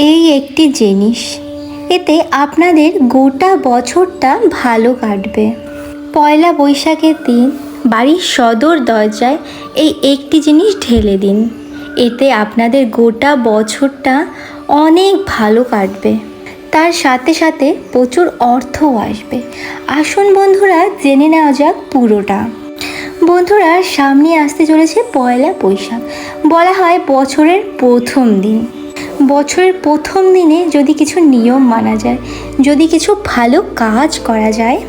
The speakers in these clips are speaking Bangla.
এই একটি জিনিস। এতে আপনাদের গোটা বছরটা ভালো কাটবে। পয়লা বৈশাখের দিন বাড়ির সদর দরজায় এই একটি জিনিস ঢেলে দিন। এতে আপনাদের গোটা বছরটা অনেক ভালো কাটবে। তার সাথে সাথে প্রচুর অর্থও আসবে। আসুন বন্ধুরা, জেনে নেওয়া যাক পুরোটা। বন্ধুরা, সামনে আসতে চলেছে পয়লা বৈশাখ। বলা হয় বছরের প্রথম দিন। বছরের প্রথম দিনে যদি কিছু নিয়ম মানা যায়, যদি কিছু ভালো কাজ করা যায়,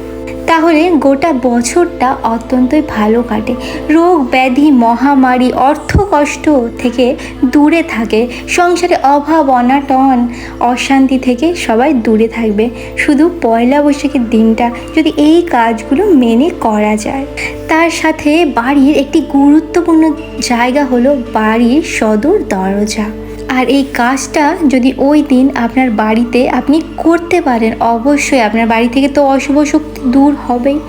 তাহলে গোটা বছরটা অত্যন্তই ভালো কাটে। রোগ ব্যাধি, মহামারী, অর্থ কষ্ট থেকে দূরে থাকে, সংসারে অভাব, অনাটন, অশান্তি থেকে সবাই দূরে থাকবে। শুধু পয়লা বৈশাখের দিনটা যদি এই কাজগুলো মেনে করা যায়। তার সাথে বাড়ির একটি গুরুত্বপূর্ণ জায়গা হলো বাড়ির সদর দরজা। আর এই কাজটা যদি ওই দিন আপনার বাড়িতে আপনি করতে পারেন, অবশ্যই আপনার বাড়ি থেকে তো অশুভ শক্তি দূর হবেই।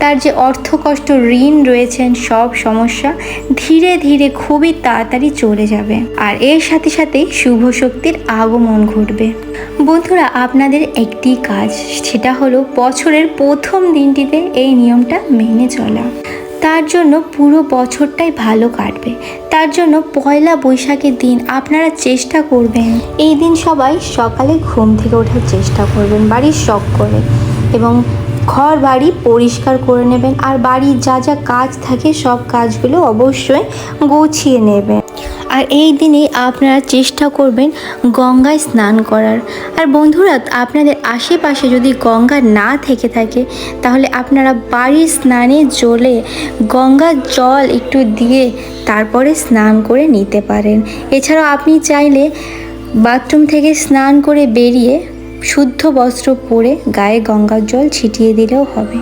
তার যে অর্থ কষ্ট ঋণ রয়েছেন, সব সমস্যা ধীরে ধীরে খুবই তাড়াতাড়ি চলে যাবে। আর এর সাথে সাথে শুভ শক্তির আগমন ঘটবে। বন্ধুরা, আপনাদের একটি কাজ, সেটা হলো বছরের প্রথম দিনটিতে এই নিয়মটা মেনে চলা। তার জন্য পুরো বছরটাই ভালো কাটবে। তার জন্য পয়লা বৈশাখের দিন আপনারা চেষ্টা করবেন। এই দিন সবাই সকালে ঘুম থেকে ওঠার চেষ্টা করবেন, বাড়ির শখ করে। এবং ঘর, বাড়ি পরিষ্কার করে নেবেন। আর বাড়ির যা যা কাজ থাকে সব কাজগুলো অবশ্যই গুছিয়ে নেবেন। আর এই দিনে আপনারা চেষ্টা করবেন গঙ্গায় স্নান করার। আর বন্ধুরা, আপনাদের আশেপাশে যদি গঙ্গা না থেকে থাকে, তাহলে আপনারা বাড়ির স্নানে জলে গঙ্গার জল একটু দিয়ে তারপরে স্নান করে নিতে পারেন। এছাড়াও আপনি চাইলে বাথরুম থেকে স্নান করে বেরিয়ে শুদ্ধ বস্ত্র পরে গায়ে গঙ্গার জল ছিটিয়ে দিলেও হবে।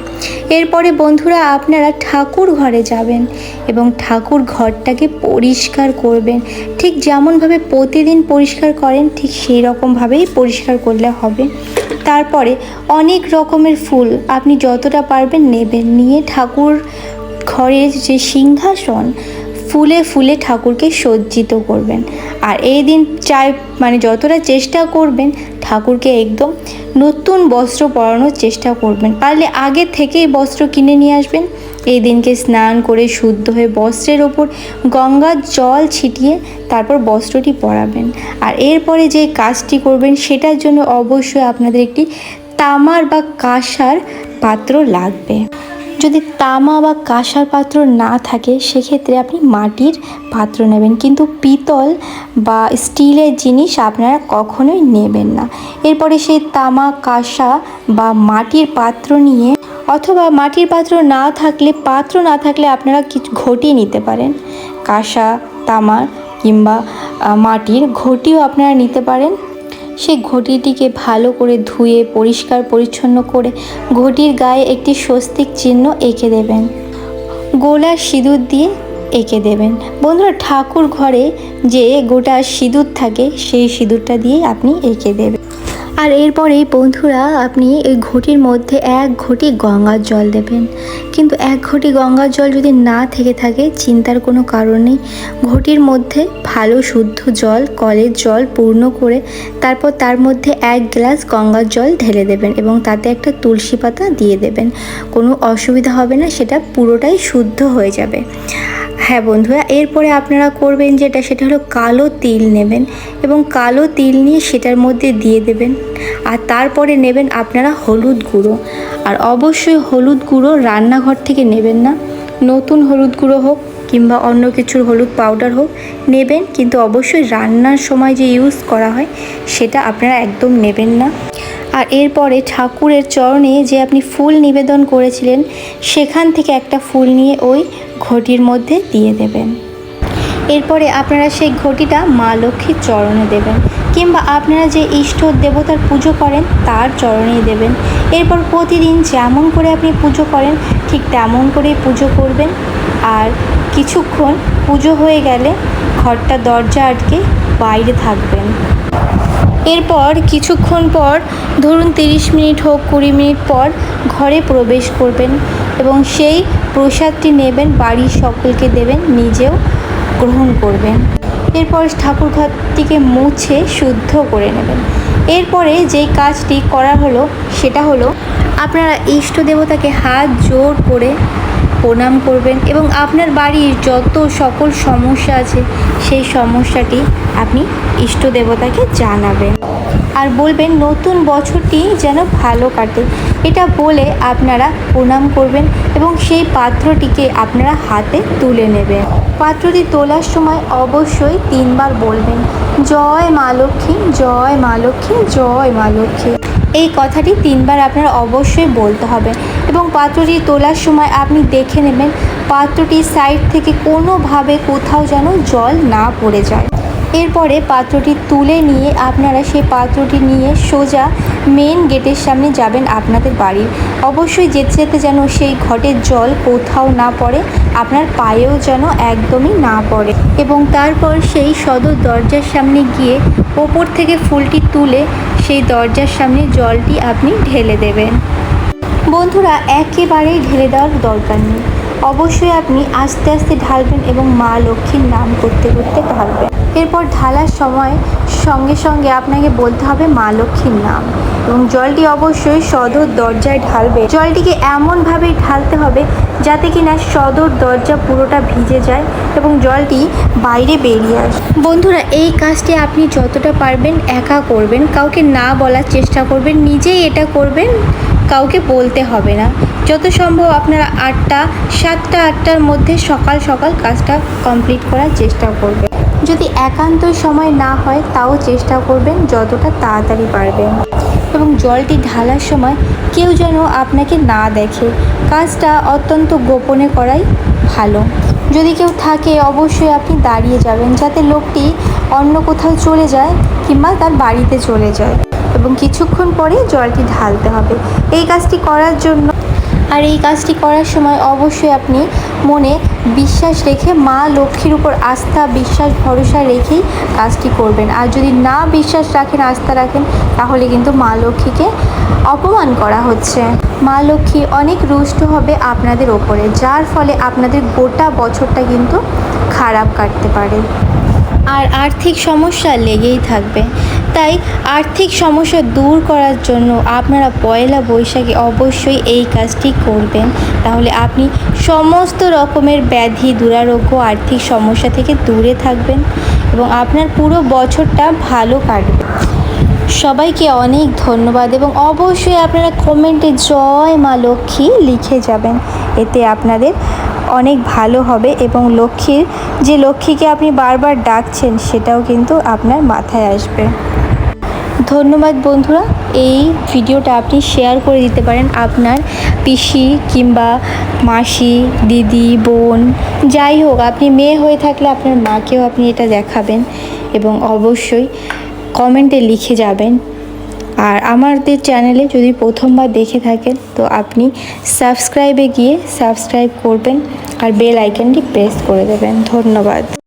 এরপরে বন্ধুরা আপনারা ঠাকুর ঘরে যাবেন এবং ঠাকুর ঘরটাকে পরিষ্কার করবেন। ঠিক যেমনভাবে প্রতিদিন পরিষ্কার করেন, ঠিক সেই রকমভাবেই পরিষ্কার করলে হবে। তারপরে অনেক রকমের ফুল আপনি যতটা পারবেন নেবেন। নিয়ে ঠাকুর ঘরের যে সিংহাসন, ফুলে ফুলে ঠাকুরকে সজ্জিত করবেন। আর এই দিন চাই মানে যতটা চেষ্টা করবেন ঠাকুরকে একদম নতুন বস্ত্র পরানোর চেষ্টা করবেন। পারলে আগে থেকেই বস্ত্র কিনে নিয়ে আসবেন। এই দিনকে স্নান করে শুদ্ধ হয়ে বস্ত্রের ওপর গঙ্গার জল ছিটিয়ে তারপর বস্ত্রটি পরাবেন। আর এরপরে যে কাজটি করবেন, সেটার জন্য অবশ্যই আপনাদের একটি তামার বা কাঁসার পাত্র লাগবে। যদি তামা বা কাঁসার পাত্র না থাকে, সেক্ষেত্রে আপনি মাটির পাত্র নেবেন। কিন্তু পিতল বা স্টিলের জিনিস আপনারা কখনোই নেবেন না। এরপরে সেই তামা, কাঁসা বা মাটির পাত্র নিয়ে, অথবা মাটির পাত্র না থাকলে, পাত্র না থাকলে আপনারা কিছু ঘটি নিতে পারেন? কাঁসা তামার কিংবা মাটির ঘটিও আপনারা নিতে পারেন। সেই ঘটিটিকে ভালো করে ধুয়ে, পরিষ্কার পরিচ্ছন্ন করে ঘটির গায়ে একটি স্বস্তিক চিহ্ন এঁকে দেবেন। গোলা সিঁদুর দিয়ে এঁকে দেবেন। বন্ধুরা, ঠাকুর ঘরে যে গোটা সিঁদুর থাকে, সেই সিঁদুরটা দিয়ে আপনি এঁকে দেবেন। আর এরপরেই বন্ধুরা আপনি এই ঘটির মধ্যে এক ঘটি গঙ্গার জল দেবেন। কিন্তু এক ঘটি গঙ্গার জল যদি না থেকে থাকে, চিন্তার কোনো কারণ নেই। ঘটির মধ্যে ভালো শুদ্ধ জল, কলের জল পূর্ণ করে তারপর তার মধ্যে এক গ্লাস গঙ্গার জল ঢেলে দেবেন এবং তাতে একটা তুলসী পাতা দিয়ে দেবেন। কোনো অসুবিধা হবে না, সেটা পুরোটাই শুদ্ধ হয়ে যাবে। হ্যাঁ বন্ধুরা, এরপরে আপনারা করবেন যেটা, সেটা হলো কালো তিল নেবেন এবং কালো তিল নিয়ে সেটার মধ্যে দিয়ে দেবেন। আর তারপরে নেবেন আপনারা হলুদ গুঁড়ো। আর অবশ্যই হলুদ গুঁড়ো রান্নাঘর থেকে নেবেন না। নতুন হলুদ গুঁড়ো হোক কিংবা অন্য কিছুর হলুদ পাউডার হোক, নেবেন। কিন্তু অবশ্যই রান্নার সময় যে ইউজ করা হয়, সেটা আপনারা একদম নেবেন না। আর এরপরে ঠাকুরের চরণে যে আপনি ফুল নিবেদন করেছিলেন, সেখান থেকে একটা ফুল নিয়ে ওই ঘটির মধ্যে দিয়ে দেবেন। এরপরে আপনারা সেই ঘটিটা মা লক্ষ্মীর চরণে দেবেন, কিংবা আপনারা যে ইষ্ট দেবতার পুজো করেন, তার চরণেই দেবেন। এরপর প্রতিদিন যেমন করে আপনি পুজো করেন, ঠিক তেমন করেই পুজো করবেন। আর কিছুক্ষণ পুজো হয়ে গেলে ঘরটা দরজা আটকে বাইরে থাকবেন। এরপর কিছুক্ষণ পর, ধরুন তিরিশ মিনিট হোক, কুড়ি মিনিট পর, ঘরে প্রবেশ করবেন এবং সেই প্রসাদটি নেবেন, বাড়ির সকলকে দেবেন, নিজেও গ্রহণ করবেন। এরপর ঠাকুর ঘরটিকে মুছে শুদ্ধ করে নেবেন। এরপরে যেই কাজটি করা হলো, সেটা হলো আপনারা ইষ্ট দেবতাকে হাত জোর করে প্রণাম করবেন এবং আপনার বাড়ির যত সকল সমস্যা আছে, সেই সমস্যাটি আপনি ইষ্ট দেবতাকে জানাবেন। আর বলবেন, নতুন বছরটি যেন ভালো কাটে। এটা বলে আপনারা প্রণাম করবেন এবং সেই পাত্রটিকে আপনারা হাতে তুলে নেবেন। পাত্রটি তোলার সময় অবশ্যই তিনবার বলবেন, জয় মা লক্ষ্মী, জয় মা লক্ষ্মী, জয় মা লক্ষ্মী। এই কথাটি তিনবার আপনার অবশ্যই বলতে হবে। এবং পাত্রটি তোলার সময় আপনি দেখে নেবেন পাত্রটির সাইড থেকে কোনোভাবে কোথাও যেন জল না পড়ে যায়। এরপরে পাত্রটি তুলে নিয়ে আপনারা সেই পাত্রটি নিয়ে সোজা মেন গেটের সামনে যাবেন আপনাদের বাড়ির। অবশ্যই যেতে যেতে যেন সেই ঘটের জল কোথাও না পড়ে, আপনার পায়েও যেন একদমই না পড়ে। এবং তারপর সেই সদর দরজার সামনে গিয়ে ওপর থেকে ফুলটি তুলে সেই দরজার সামনে জলটি আপনি ঢেলে দেবেন। বন্ধুরা, একেবারেই ঢেলে দেওয়ার দরকার নেই। অবশ্যই আপনি আস্তে আস্তে ঢালবেন এবং মা লক্ষ্মীর নাম করতে করতে ঢালবেন। এরপর ঢালার সময় সঙ্গে সঙ্গে আপনাকে বলতে হবে মা লক্ষ্মীর নাম। এবং জলটি অবশ্যই সদর দরজায় ঢালবে। জলটিকে এমনভাবে ঢালতে হবে যাতে কিনা সদর দরজা পুরোটা ভিজে যায় এবং জলটি বাইরে বেরিয়ে আসে। বন্ধুরা, এই কাজটি আপনি যতটা পারবেন একা করবেন। কাউকে না বলার চেষ্টা করবেন। নিজেই এটা করবেন। কাউকে বলতে হবে না। যত সম্ভব আপনারা আটটা, সাতটা, আটটার মধ্যে সকাল সকাল কাজটা কমপ্লিট করার চেষ্টা করবেন। যদি একান্ত সময় না হয়, তাও চেষ্টা করবেন যতটা তাড়াতাড়ি পারবেন। এবং জলটি ঢালার সময় কেউ যেন আপনাকে না দেখে। কাজটা অত্যন্ত গোপনে করাই ভালো। যদি কেউ থাকে, অবশ্যই আপনি দাঁড়িয়ে যাবেন যাতে লোকটি অন্য কোথাও চলে যায় কিংবা তার বাড়িতে চলে যায়। এবং কিছুক্ষণ পরে জলটি ঢালতে হবে। এই কাজটি করার জন্য আর এই কাজটি করার সময় অবশ্যই আপনি মনে বিশ্বাস রেখে মা লক্ষ্মীর উপর আস্থা, বিশ্বাস, ভরসা রেখেই কাজটি করবেন। আর যদি না বিশ্বাস রাখেন, আস্থা রাখেন, তাহলে কিন্তু মা লক্ষ্মীকে অপমান করা হচ্ছে। মা লক্ষ্মী অনেক রুষ্ট হবে আপনাদের ওপরে, যার ফলে আপনাদের গোটা বছরটা কিন্তু খারাপ কাটতে পারে। আর আর্থিক সমস্যা লেগেই থাকবে। তাই আর্থিক সমস্যা দূর করার জন্য আপনারা পয়লা বৈশাখে অবশ্যই এই কাজটি করবেন। তাহলে আপনি সমস্ত রকমের ব্যাধি, দুরারোগ্য, আর্থিক সমস্যা থেকে দূরে থাকবেন এবং আপনার পুরো বছরটা ভালো কাটবে। সবাইকে অনেক ধন্যবাদ এবং অবশ্যই আপনারা কমেন্টে জয় মা লক্ষ্মী লিখে যাবেন। এতে আপনাদের অনেক ভালো হবে এবং লক্ষ্মীর যে লক্ষ্মীকে আপনি বারবার ডাকছেন সেটাও কিন্তু আপনার মাথায় আসবে। ধন্যবাদ বন্ধুরা। এই ভিডিওটা আপনি শেয়ার করে দিতে পারেন আপনার পিসি কিংবা মাসি, দিদি, বোন, যাই হোক, আপনি মেয়ে হয়ে থাকলে আপনার মাকেও আপনি এটা দেখাবেন এবং অবশ্যই কমেন্টে লিখে যাবেন। আর আমাদের চ্যানেলে যদি প্রথমবার দেখে থাকেন, তো আপনি সাবস্ক্রাইবে গিয়ে সাবস্ক্রাইব করবেন আর বেল আইকনটি প্রেস করে দেবেন। ধন্যবাদ।